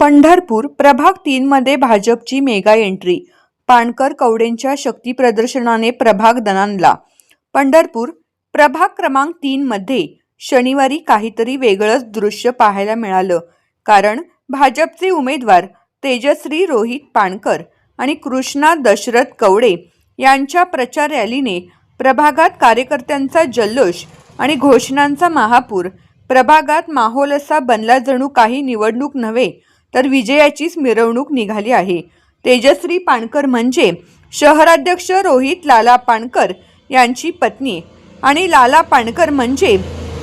पंढरपूर प्रभाग तीनमध्ये भाजपची मेगा एंट्री. पाणकर कवडेंच्या शक्ती प्रदर्शनाने प्रभाग दणाणला. पंढरपूर प्रभाग क्रमांक तीनमध्ये शनिवारी काहीतरी वेगळंच दृश्य पाहायला मिळालं. कारण भाजपचे उमेदवार तेजश्री रोहित पाणकर आणि कृष्णा दशरथ कवडे यांच्या प्रचार रॅलीने प्रभागात कार्यकर्त्यांचा जल्लोष आणि घोषणांचा महापूर प्रभागात माहोल असा बनला जणू काही निवडणूक नव्हे तर विजयाचीच मिरवणूक निघाली आहे. तेजश्री पाणकर म्हणजे शहराध्यक्ष रोहित लाला पाणकर यांची पत्नी आणि लाला पाणकर म्हणजे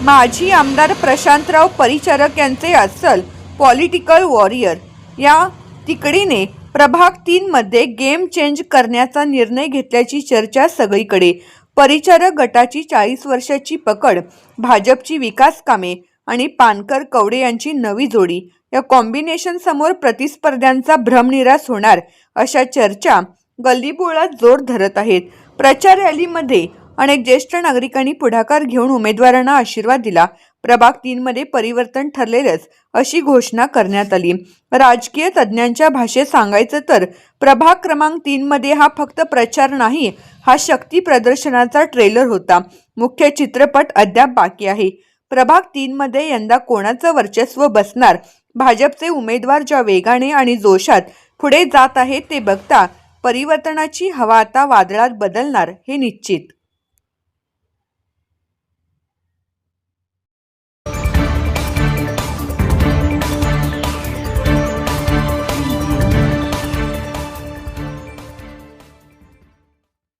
माजी आमदार प्रशांतराव परिचारक यांचे अस्सल पॉलिटिकल वॉरियर. या तिकडीने प्रभाग तीनमध्ये गेम चेंज करण्याचा निर्णय घेतल्याची चर्चा सगळीकडे. परिचारक गटाची चाळीस वर्षाची पकड भाजपची विकास कामे आणि पानकर कवडे यांची नवी जोडी. या कॉम्बिनेशन समोर प्रतिस्पर्ध्यांचा भ्रमनिरास होणार अशा चर्चा गल्लीबोळात जोर धरत आहेत. प्रचार रॅलीमध्ये अनेक ज्येष्ठ नागरिकांनी पुढाकार घेऊन उमेदवारांना आशीर्वाद दिला. प्रभाग तीनमध्ये परिवर्तन ठरलेलंच अशी घोषणा करण्यात आली. राजकीय तज्ज्ञांच्या भाषेत सांगायचं तर प्रभाग क्रमांक तीनमध्ये हा फक्त प्रचार नाही हा शक्ती प्रदर्शनाचा ट्रेलर होता. मुख्य चित्रपट अद्याप बाकी आहे. प्रभाग तीनमध्ये यंदा कोणाचं वर्चस्व बसणार? भाजपचे उमेदवार ज्या वेगाने आणि जोशात पुढे जात आहेत ते बघता परिवर्तनाची हवा आता वादळात बदलणार हे निश्चित.